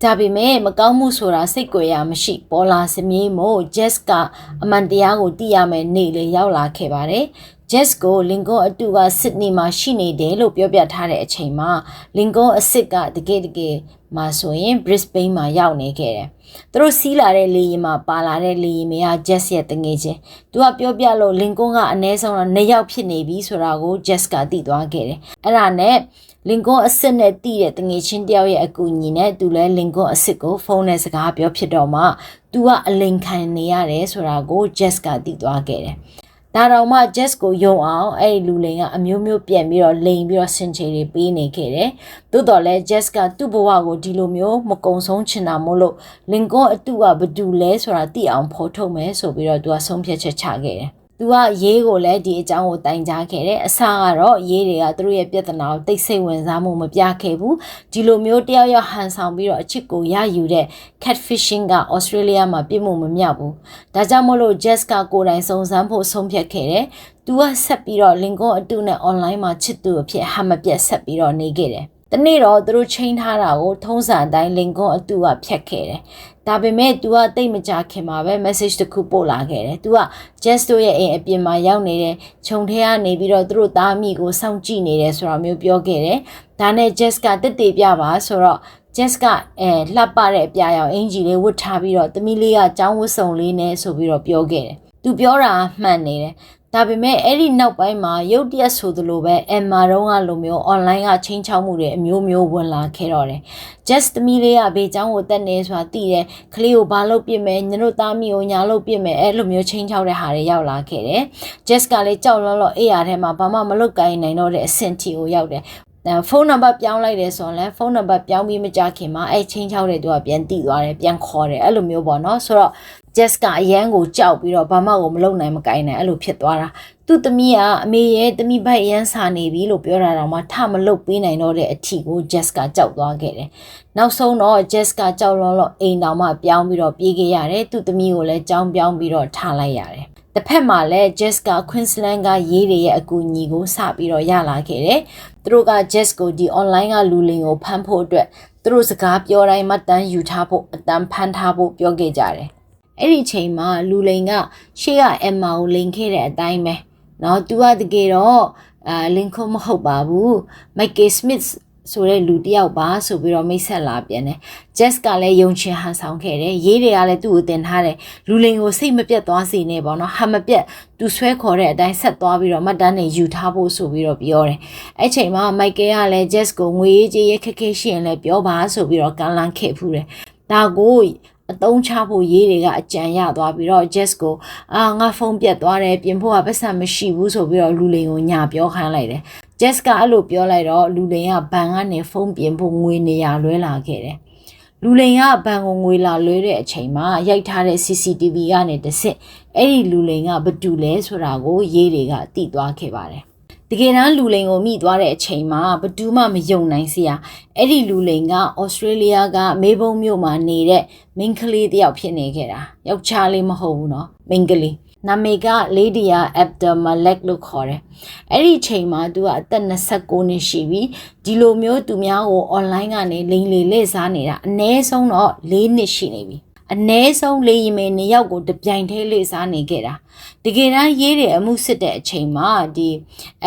ဒါပေမဲ့မကောင်းမှုဆိုတာစိတ်ကြွယ်ရမရှိပေါ်လာစမြည်မို့ Jess ကအမှန်တရားကိုသိရမယ်နေလေရောက်လာခဲ့ပါတယ် Jess ကိုလင်ကွန်အတူကစစ်နီမှာရှိနေတယ်လို့ပြောပြထားတဲ့အချိန်မှာလင်ကွန်အစ်စ်ကတကယ်တကယ် မှာဆိုရင် Brisbane မှာရောက်နေခဲ့တယ်။သူတို့စီးလာတဲ့လေယာဉ်မှာပါလာတဲ့လေယာဉ်မေက Jess ရဲ့တငယ်ချင်း။သူကပြောပြလို့လင်ကွန်ကအနည်းဆုံးတော့နှစ်ယောက်ဖြစ်နေပြီဆိုတာကို Jess ကသိသွားခဲ့တယ်။အဲ့ဒါနဲ့လင်ကွန်အစ်စ်နဲ့တည်တဲ့တငယ်ချင်းတယောက်ရဲ့အကူအညီနဲ့သူလဲလင်ကွန်အစ်စ်ကိုဖုန်းနဲ့စကားပြောဖြစ်တော့မှသူကအလိန်ခံနေရတယ်ဆိုတာကို Jess ကသိသွားခဲ့တယ်။ ဒါတော့မှ Jess ကိုယုံအောင်အဲ့ဒီလူလိန်ကအမျိုးမျိုးပြန်ပြီးတော့လိန်ပြီးတော့ဆင်ချေတွေပေးနေခဲ့တယ်။သို့တော်လဲ Jess ကသူ့ဘဝကိုဒီလိုမျိုးမကုံဆုံးချင်တာမို့လို့လင်ကွန်အတူကဘသူလဲဆိုတာသိအောင်ဖော်ထုတ်မယ်ဆိုပြီးတော့သူကဆုံးဖြတ်ချက်ချခဲ့တယ်။ သူကရေးကိုလည်းဒီအကြောင်းကိုတိုင်ကြားခဲ့တယ်အစကတော့ရေးတွေကသူတို့ရဲ့ပြဿနာကိုတိတ်ဆိတ်ဝင်စားမှုမပြခဲ့ဘူးဒီလိုမျိုးတယောက်ယောက်ဟန်ဆောင်ပြီးတော့အချစ်ကိုရယူတဲ့ catfishing က Australia မှာပြစ်မှုမမြောက်ဘူးဒါကြောင့်မို့လို့ Jessica ကိုယ်တိုင်စုံစမ်းဖို့ဆုံးဖြတ်ခဲ့တယ်သူကဆက်ပြီးတော့ Lincoln အတူနဲ့ online မှာချစ်သူအဖြစ်ဟာမပြတ်ဆက်ပြီးတော့နေခဲ့တယ်တနေ့တော့သူတို့ချိန်ထားတာကိုထုံးစံအတိုင်းလင်ကွန်အတူကဖြတ်ခဲ့တယ်။ ဒါပေမဲ့ तू ကတိတ်မကြခင်မှာပဲ message တစ်ခုပို့လာခဲ့တယ်။ तू က Jess တို့ရဲ့အိမ်အပြင်မှာရောက်နေတဲ့ခြုံထဲကနေပြီးတော့သူတို့သားမိကိုစောင့်ကြည့်နေတယ်ဆိုတာမျိုးပြောခဲ့တယ်။ဒါနဲ့ Jess ကတက်တေပြပါဆိုတော့ Jess ကအဲလှပတဲ့အပြာရောင်အင်ဂျီလေးဝတ်ထားပြီးတော့သမီးလေးကចောင်းဝတ်စုံလေးနဲ့ဆိုပြီးတော့ပြောခဲ့တယ်။သူပြောတာမှန်နေတယ် ဒါပေမဲ့အဲ့ဒီနောက်ပိုင်းမှာရုတ်တရက်ဆိုသလိုပဲအမ်မာတုံးကလိုမျိုး online ကချင်းချောက်မှုတွေအမျိုးမျိုးဝင်လာခဲ့တော့တယ်။ just သမီးလေးကဘေးချောင်းကိုတက်နေဆိုတာသိတယ်။ကလေးကိုဘာလုပ်ပြစ်မယ်ညတို့သားမိကိုညာလုပ်ပြစ်မယ်အဲ့လိုမျိုးချင်းချောက်တဲ့ဟာတွေရောက်လာခဲ့တယ်။ just ကလည်းကြောက်လောလောအေးရထဲမှာဘာမှမလုပ်ကိုင်းနိုင်တော့တဲ့အဆင့်ထိကိုရောက်တယ်။ ဖုန်းနံပါတ်ပြောင်းလိုက်တယ်ဆိုရင်လည်းဖုန်းနံပါတ်ပြောင်းပြီးမကြခင်မှာအဲ့ချင်းချောက်တဲ့သူကပြန်တိသွားတယ်ပြန်ခေါ်တယ်အဲ့လိုမျိုးပေါ့နော်ဆိုတော့ Jess ကအရန်ကိုကြောက်ပြီးတော့ဘာမှကိုမလုပ်နိုင်မကိုင်းနိုင်အဲ့လိုဖြစ်သွားတာသူ့သမီးကအမေရဲ့သမီးဘက်အရန်စာနေပြီလို့ပြောတာတော့မှထမလုပ်ပေးနိုင်တော့တဲ့အထီကို Jess ကကြောက်သွားခဲ့တယ်နောက်ဆုံးတော့ Jess ကကြောက်လွန်းလို့အိမ်တော်မှပြောင်းပြီးတော့ပြေးခဲ့ရတယ်သူ့သမီးကိုလည်းကြောင်းပြောင်းပြီးတော့ထားလိုက်ရတယ် တစ်ဖက်မှာလည်း Jess က Queensland ကရေးတွေရဲ့အကူအညီကိုစပြီးတော့ရလာခဲ့တယ်။သူတို့က Jess ကိုဒီ online ကလူလင်ကိုဖမ်းဖို့အတွက်သူတို့စကားပြောတိုင်းမှတန်းယူထားဖို့အတန်းဖမ်းထားဖို့ပြောခဲ့ကြတယ်။အဲ့ဒီချိန်မှာလူလိန်ကရှေ့က Emma ကိုလိန်ခဲ့တဲ့အတိုင်းပဲ။နော်သူကတကယ်တော့အာလင်ခုမဟုတ်ပါဘူး Michael Smith ဆိုတဲ့လူတယောက်ပါဆိုပြီးတော့မိတ်ဆက်လာပြန်တယ်။ Jess ကလည်းယုံချင်ဟန်ဆောင်ခဲ့တယ်။ရေးတွေကလည်းသူ့ကိုတင်ထားတယ်။လူလိန်ကိုစိတ်မပြတ်သွားစေနဲ့ပေါ့နော်။ဟာမပြတ်သူဆွဲခေါ်တဲ့အတိုင်းဆက်သွားပြီးတော့မှတ်တမ်းတွေယူထားဖို့ဆိုပြီးတော့ပြောတယ်။အဲ့ချိန်မှာမိုက်ကယ်ကလည်း Jess ကိုငွေရေးကြေးရခက်ခဲရှိရင်လည်းပြောပါဆိုပြီးတော့ကန်လန်းခဲ့ဖူးတယ်။ဒါကိုအတုံးချဖို့ရေးတွေကအကြံရသွားပြီးတော့ Jess ကိုအာငါဖုန်းပြတ်သွားတယ်ပြင်ဖို့ကပတ်စံမရှိဘူးဆိုပြီးတော့လူလိန်ကိုညာပြောခိုင်းလိုက်တယ် Jess ကအဲ့လိုပြောလိုက်တော့လူလိန်ကဘန်ကနေဖုန်းပြင်ဖို့ငွေနေရလွဲလာခဲ့တယ်လူလိန်ကဘန်ကိုငွေလာလွဲတဲ့အချိန်မှာရိုက်ထားတဲ့ CCTV ကနေတစ်စစ်အဲ့ဒီလူလိန်ကဘသူလဲဆိုတာကိုရေးတွေကသိသွားခဲ့ပါတယ်တကယ်တမ်းလူလိန်ကိုမိသွားတဲ့အချိန်မှာဘသူမှမယုံနိုင်စရာအဲ့ဒီလူလိန်ကဩစတြေးလျကမေဘုံမြို့မှာနေတဲ့မိန်းကလေးတယောက်ဖြစ်နေခဲ့တာယောက်ျားလေးမဟုတ်ဘူးเนาะမိန်းကလေး နာမည်က Lydia Abdelmalek လို့ခေါ်တယ်။အဲ့ဒီချိန်မှာသူကအသက်29နှစ်ရှိပြီ။ဒီလိုမျိုးသူများကို online ကနေလိမ်လေလှည့်စားနေတာအနည်းဆုံးတော့၄နှစ်ရှိနေပြီ။အ ਨੇ ဆုံးလေရင်မေနှစ်ယောက်ကိုတပြိုင်တည်းလေးစားနေခဲ့တာတကယ်တမ်းရေးတယ်အမှုစစ်တဲ့အချိန်မှာဒီ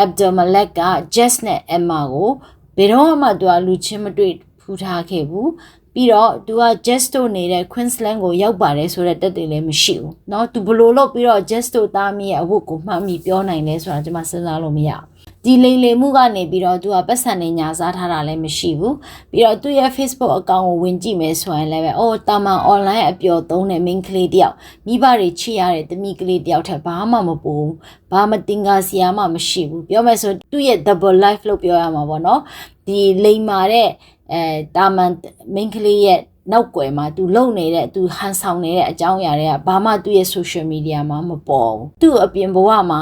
Abdelmalek က Jess နဲ့ Emma ကိုဘယ်တော့မှသူကလူချင်းမတွေ့ဖူးထားခဲ့ဘူး ပြီးတော့ तू က Just တို့နေတဲ့ Queensland ကိုရောက်ပါတယ်ဆိုတဲ့တက်တွေလည်းမရှိဘူးเนาะ तू ဘလို့လို့ပြီးတော့ Just တို့သားမီးရဲ့အဝတ်ကိုမှတ်မိပြောနိုင်လဲဆိုတာကျွန်မစဉ်းစားလို့မရဘူးဒီလိမ်လည်မှုကနေပြီးတော့သူကပတ်စံနေညာစားထားတာလည်းမရှိဘူးပြီးတော့သူ့ရဲ့ Facebook အကောင့်ကိုဝင်ကြည့်မယ်ဆိုရင်လည်းပဲအော်တာမန် online အပျော်သုံးတဲ့ main ကလေးတယောက်မိဘတွေချစ်ရတဲ့သမီးကလေးတယောက်ထက်ဘာမှမပူဘူးဘာမတင်ကားစရာမှမရှိဘူးပြောမယ်ဆိုသူ့ရဲ့ double life လို့ပြောရမှာပေါ့နော်ဒီလိမ်မာတဲ့ အဲတာမန် main ကလေးရဲ့နောက်ွယ်မှာ तू လုံနေတဲ့ तू ဟန်ဆောင်နေတဲ့အကြောင်းအရာတွေကဘာမှသူ့ရဲ့ social media မှာမပေါ်ဘူးသူ့အပြင်ဘဝမှာ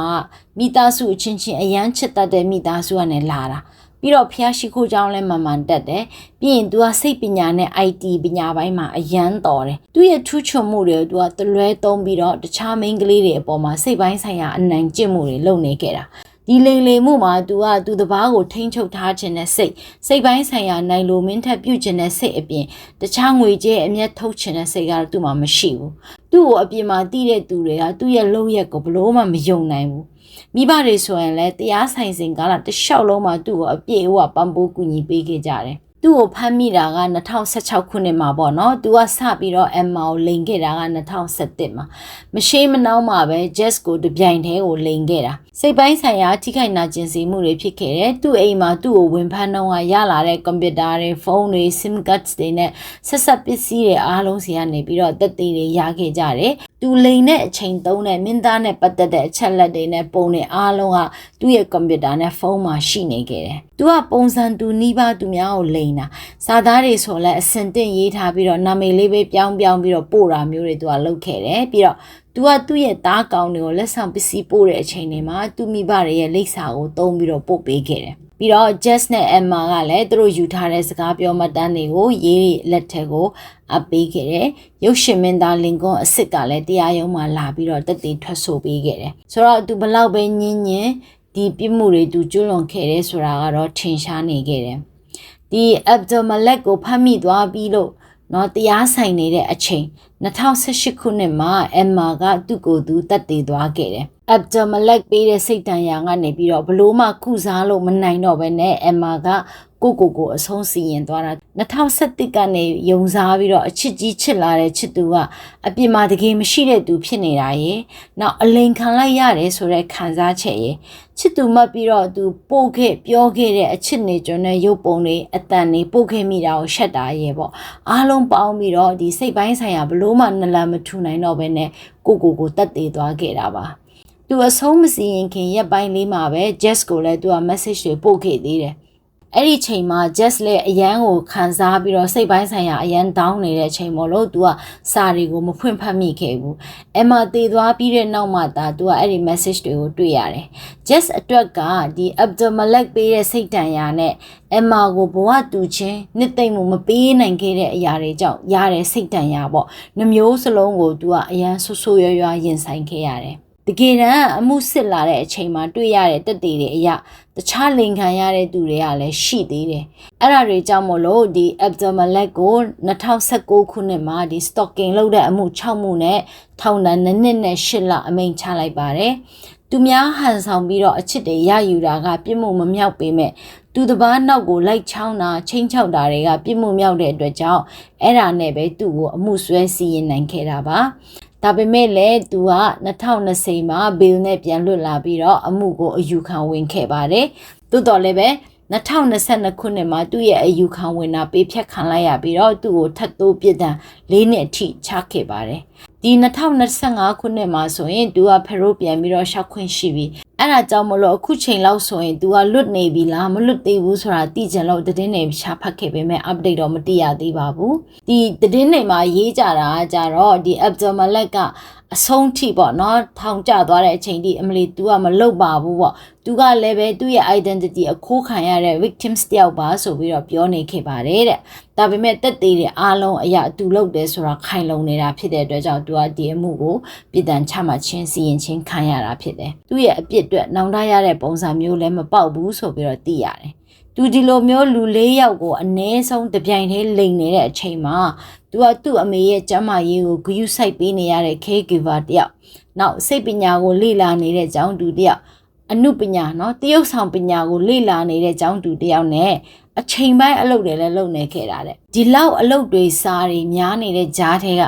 မိသားစုအချင်းချင်းအရန်ချစ်တတ်တဲ့မိသားစုကနေလာတာပြီးတော့ဖျားရှိခိုးကြောင်းလဲမှန်မှန်တက်တယ်ပြီးရင် तू ကစိတ်ပညာနဲ့ IT ပညာပိုင်းမှာအရန်တော်တယ်သူ့ရဲ့ထူးချွန်မှုတွေကို तू ကတလွဲသုံးပြီးတော့တခြား main ကလေးတွေအပေါ်မှာစိတ်ပိုင်းဆိုင်ရာအနိုင်ကျင့်မှုတွေလုပ်နေခဲ့တာ ဒီလိမ်လည်မှုမှာ तू ကသူ့တပားကိုထိန်းချုပ်ထားခြင်းနဲ့စိတ်စိတ်ပိုင်းဆိုင်ရာနိုင်လိုမင်းထက်ပြုတ်ခြင်းနဲ့စိတ်အပြင်တခြားငွေကြေးအမျက်ထုတ်ခြင်းနဲ့စိတ်ကတော့သူ့မှာမရှိဘူးသူ့ကိုအပြင်မှာတီးတဲ့သူတွေကသူ့ရဲ့လုံရက်ကိုဘလို့မှမယုံနိုင်ဘူးမိဘတွေဆိုရင်လည်းတရားဆိုင်စဉ်ကာလတလျှောက်လုံးမှာသူ့ကိုအပြည့်အဝပံ့ပိုးကူညီပေးခဲ့ကြတယ် သူ့ကိုဖမ်းမိတာက2016ခုနှစ်မှာပေါ့နော်။ तू ကစပြီးတော့ Emma ကိုလိန်ခဲ့တာက2017မှာ။မရှိမနှောင်းမှာပဲ Jess ကိုတပြိုင်တည်းကိုလိန်ခဲ့တာ။စိတ်ပိုင်းဆိုင်ရာထိခိုက်နာကျင်စေမှုတွေဖြစ်ခဲ့တယ်။သူ့အိမ်မှာသူ့ကိုဝင်ဖမ်းတော့ကရလာတဲ့ကွန်ပျူတာတွေ၊ဖုန်းတွေ၊ SIM cards တွေနဲ့ဆက်ဆက်ပစ္စည်းတွေအားလုံးစီကနေပြီးတော့တက်သေးတွေရခဲ့ကြတယ်။သူလိန်တဲ့အချိန်သုံးတဲ့မင်းသားနဲ့ပတ်သက်တဲ့အချက်လက်တွေနဲ့ပုံတွေအားလုံးကသူ့ရဲ့ကွန်ပျူတာနဲ့ဖုန်းမှာရှိနေခဲ့တယ်။သူကပုံစံသူနှီးပါသူများကိုလိန်တာစာသားတွေဆိုလဲအစင်တင်ရေးထားပြီးတော့နာမည်လေးပဲပြောင်းပြောင်းပြီးတော့ပို့တာမျိုးတွေသူကလုပ်ခဲ့တယ်ပြီးတော့သူကသူ့ရဲ့သားကောင်တွေကိုလက်ဆောင်ပစ္စည်းပို့တဲ့အချိန်တွေမှာသူမိဘတွေရဲ့လိပ်စာကိုသုံးပြီးတော့ပို့ပေးခဲ့တယ်ပြီးတော့ Jess နဲ့ Emma ကလည်းသူတို့ယူထားတဲ့စကားပြောမှတ်တမ်းတွေကိုရေးလက်ထက်ကိုအပ်ပေးခဲ့တယ်။ရုပ်ရှင်မင်းသားလင်ကွန်းအစ်စ်ကလည်းတရားရုံးမှာလာပြီးတော့တက်တည်ထွက်ဆိုပေးခဲ့တယ်။ဆိုတော့သူဘလောက်ပဲညင်းညင်း ဒီပြစ်မှုတွေသူကျွလွန်ခဲ့တယ်ဆိုတာကတော့ထင်ရှားနေခဲ့တယ်။ဒီ Abdulmalek ကိုဖမ်းမိသွားပြီးလို့နော်တရားဆိုင်နေတဲ့အချိန်2018ခုနှစ်မှာ Emma ကသူ့ကိုယ်သူတတ်တည်သွားခဲ့တယ်။ Abdulmalek ပေးတဲ့စိတ်တန်ရာကနေပြီးတော့ဘလို့မှကုစားလို့မနိုင်တော့ဘဲနဲ့ Emma က ကိုကိုကိုအဆုံးစီရင်သွားတာ2017ကနေယုံစားပြီးတော့အချစ်ကြီးချစ်လာတဲ့ချစ်သူကအပြစ်မှာတကယ်မရှိတဲ့သူဖြစ်နေတာရယ်နောက်အလိန်ခံလိုက်ရတယ်ဆိုတဲ့ခံစားချက်ရယ်ချစ်သူမှတ်ပြီးတော့သူပို့ခဲ့ပြောခဲ့တဲ့အချစ်နေကျွန်တဲ့ရုပ်ပုံတွေအတန်တွေပို့ခဲ့မိတာကိုရှက်တာရယ်ပေါ့အားလုံးပေါင်းပြီးတော့ဒီစိတ်ပိုင်းဆိုင်ရာဘလို့မှနလန်မထူနိုင်တော့ဘဲနဲ့ကိုကိုကိုတက်သေးသွားခဲ့တာပါသူအဆုံးမစီရင်ခင်ရက်ပိုင်းလေးမှာပဲ Jess ကိုလည်းသူက message တွေပို့ခဲ့သေးတယ် အဲ့ဒီချိန်မှာ Jess လည်းအရန်ကိုခံစားပြီးတော့စိတ်ပိုင်းဆိုင်ရာအရန်တောင်းနေတဲ့ချိန်မို့လို့ तू ကစာတွေကိုမဖွင့်ဖတ်မိခဲ့ဘူး။ Emma တည်သွားပြီးတဲ့နောက်မှသာ तू ကအဲ့ဒီ message တွေကိုတွေ့ရတယ်။ Jess အတွက်ကဒီ Abdulmalek ပေးတဲ့စိတ်တန်ရာနဲ့ Emma ကိုဘဝတူချင်းနှစ်သိမ့်မှုမပေးနိုင်ခဲ့တဲ့အရာတွေကြောင့်ရတဲ့စိတ်တန်ရာပေါ့။နှမျိုးစလုံးကို तू ကအရန်ဆူဆူရွရွရင်ဆိုင်ခဲ့ရတယ်။ တကယ်တမ်းအမှုစစ်လာတဲ့အချိန်မှာတွေ့ရတဲ့တက်တွေတွေအရာတခြားလိန်ခံရတဲ့သူတွေကလည်းရှိသေးတယ်။အဲ့ဒါတွေကြောင့်မို့လို့ဒီ Abdulmalek ကို2019ခုနှစ်မှာဒီ stalking လုပ်တဲ့အမှု6မှုနဲ့ထောင်ဒဏ်2နှစ်နဲ့8လအမိန့်ချလိုက်ပါတယ်။သူများဟန်ဆောင်ပြီးတော့အချစ်တွေရယူတာကပြစ်မှုမမြောက်ပေမဲ့သူတစ်ပါးနောက်ကိုလိုက်ချောင်းတာချင်းချောက်တာတွေကပြစ်မှုမြောက်တဲ့အတွက်ကြောင့်အဲ့ဒါနဲ့ပဲသူ့ကိုအမှုဆွဲစီရင်နိုင်ခဲ့တာပါ ဒါပေမဲ့လည်းသူက2020မှာဘီလ်နဲ့ပြန်လွတ်လာပြီးတော့အမှုကိုအယူခံဝင်ခဲ့ပါတယ်သို့တော်လည်းပဲ 2022ခုနှစ်မှာသူ့ရဲ့အယူခံဝင်တာပေးဖြတ်ခံလိုက်ရပြီးတော့သူ့ကိုထပ်တိုးပြစ်ဒဏ်၄နှစ်အထိချခဲ့ပါတယ်ဒီ2025ခုနှစ်မှာဆိုရင်သူကဖရိုးပြန်ပြီးတော့ရှောက်ခွင့်ရှိပြီအဲ့ဒါကြောင့်မလို့အခုချိန်လောက်ဆိုရင် तू ကလွတ်နေပြီလားမလွတ်သေးဘူးဆိုတာသိကြလို့သတင်းတွေရှာဖတ်ခဲ့ပေမဲ့ update တော့မသိရသေးပါဘူးဒီသတင်းတွေမှာရေးကြတာကကြတော့ဒီ Abdulmalek က အဆုံးထိပေါ့နော်ထောင်ကျသွားတဲ့အချိန်ထိအမလီ तू ကမလုတ်ပါဘူးပေါ့ तू ကလည်းပဲသူ့ရဲ့ identity အခိုးခံရတဲ့ victims တယောက်ပါဆိုပြီးတော့ပြောနေခဲ့ပါတယ်တဲ့ဒါပေမဲ့တက်သေးတဲ့အားလုံးအရာသူလုတ်တယ်ဆိုတာခိုင်လုံနေတာဖြစ်တဲ့အတွက်ကြောင့် तू ကဒီအမှုကိုပြည်တံချမှတ်ချင်းစီရင်ချင်းခံရတာဖြစ်တယ်သူ့ရဲ့အပြစ်အတွက်နောင်တရတဲ့ပုံစံမျိုးလည်းမပေါက်ဘူးဆိုပြီးတော့သိရတယ် သူဒီလိုမျိုးလူ၄ယောက်ကိုအ ਨੇ ဆုံးတပြိုင်တည်းလိန်နေတဲ့အချိန်မှာသူကသူ့အမေရဲ့ကျမရေးကိုဂရုစိုက်ပေးနေရတဲ့ caregiver တယောက်နောက်စိတ်ပညာကိုလေ့လာနေတဲ့အကြောင်းသူတယောက်အမှုပညာနော်တရုပ်ဆောင်ပညာကိုလေ့လာနေတဲ့အကြောင်းသူတယောက်နဲ့အချိန်ပိုင်းအလုပ်တွေလည်းလုပ်နေခဲ့တာတဲ့ဒီလောက်အလုပ်တွေစားတွေများနေတဲ့ကြားထဲက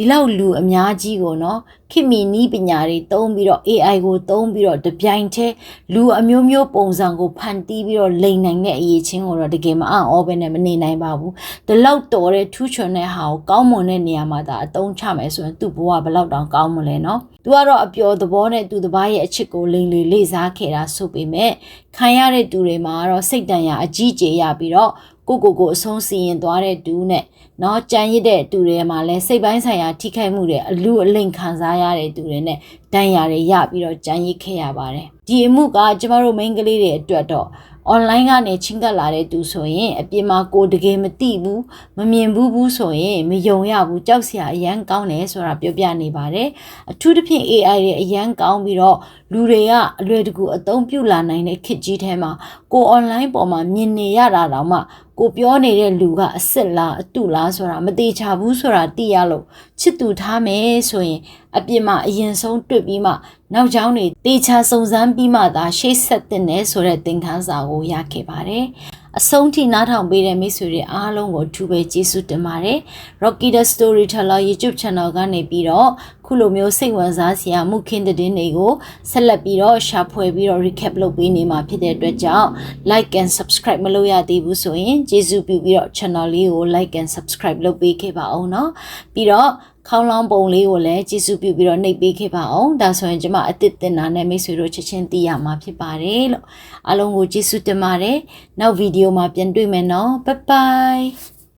ဒီလောက်လူအများကြီးကိုနော်ခင်မီနီးပညာတွေသုံးပြီးတော့ AI ကိုသုံးပြီးတော့တပြိုင်တည်းလူအမျိုးမျိုးပုံစံကိုဖန်တီးပြီးတော့လိန်နိုင်တဲ့အရေးချင်းကိုတော့တကယ်မအံ့ဩပဲနဲ့မနေနိုင်ပါဘူးဒီလောက်တော်တဲ့ထူးချွန်တဲ့ဟာကိုကောင်းမွန်တဲ့နေရာမှာဒါအသုံးချမယ်ဆိုရင်သူ့ဘဝဘယ်လောက်တောင်ကောင်းမလဲနော်သူကတော့အပျော်သဘောနဲ့သူတစ်ပါးရဲ့အချစ်ကိုလိန်လေလေစားခဲ့တာဆိုပေမဲ့ခံရတဲ့သူတွေမှာတော့စိတ်တန်ရာအကြီးကျယ်ရပြီးတော့ ကိုကိုကိုအဆုံးစီရင်သွားတဲ့တူနဲ့เนาะကြံရစ်တဲ့တူတွေမှာလဲစိတ်ပိုင်းဆိုင်ရာထိခိုက်မှုတွေအလူအလိမ်ခံစားရတဲ့တူတွေနဲ့တန်ရာတွေရပြီးတော့ကြံရစ်ခဲ့ရပါတယ် ဒီအမှုကကျမတို့မိန်းကလေးတွေအတွက်တော့ online ကနေချင်းကပ်လာတဲ့သူဆိုရင်အပြင်မှာကိုတကယ်မသိဘူးမမြင်ဘူးဘူးဆိုရင်မယုံရဘူးကြောက်စရာအရန်ကောင်းတယ်ဆိုတာပြောပြနေပါတယ်အထူးသဖြင့် AI တွေအရန်ကောင်းပြီးတော့လူတွေကအလွယ်တကူအသုံးပြုလာနိုင်တဲ့ခေတ်ကြီးထဲမှာကို online ပေါ်မှာမြင်နေရတာတော့မှကိုပြောနေတဲ့လူကအစ်စ်လားအတုလားဆိုတာမသေးချဘူးဆိုတာသိရလို့ချစ်သူထားမယ်ဆိုရင်အပြင်မှာအရင်ဆုံးတွေ့ပြီးမှ နောက်ကျောင်းတွေတေချာစုံစမ်းပြီးမှသာရှေ့ဆက်တဲ့နဲ့ဆိုတဲ့သင်ခန်းစာကိုရခဲ့ပါတယ်အဆုံးထိနားထောင်ပေးတဲ့မိတ်ဆွေတွေအားလုံးကိုထူပဲကျေးဇူးတင်ပါတယ်။ Rocky the Storyteller YouTube Channel ကနေပြီးတော့ခုလိုမျိုးစိတ်ဝင်စားစရာမှုခင်းတဲ့တင်တွေကိုဆက်လက်ပြီးတော့ရှာဖွေပြီးတော့ recap လုပ်ပေးနေမှာဖြစ်တဲ့အတွက်ကြောင့် like and subscribe မလုပ်ရသေးဘူးဆိုရင်ကျေးဇူးပြုပြီးတော့ channel လေးကို like and subscribe လုပ်ပေးခဲ့ပါအောင်เนาะပြီးတော့ ခေါင်းလောင်းပုံလေးကိုလည်းကြည့်စုပြုပြီးတော့နှိပ်ပေးခဲ့ပါအောင်ဒါဆိုရင်ကျမအစ်စ်တင်တာနဲ့မိတ်ဆွေတို့ချက်ချင်းသိရမှာဖြစ်ပါတယ်လို့အားလုံးကိုကျေးဇူးတင်ပါတယ်နောက်ဗီဒီယိုမှာပြန်တွေ့မယ်နော်ဘိုင်ဘိုင်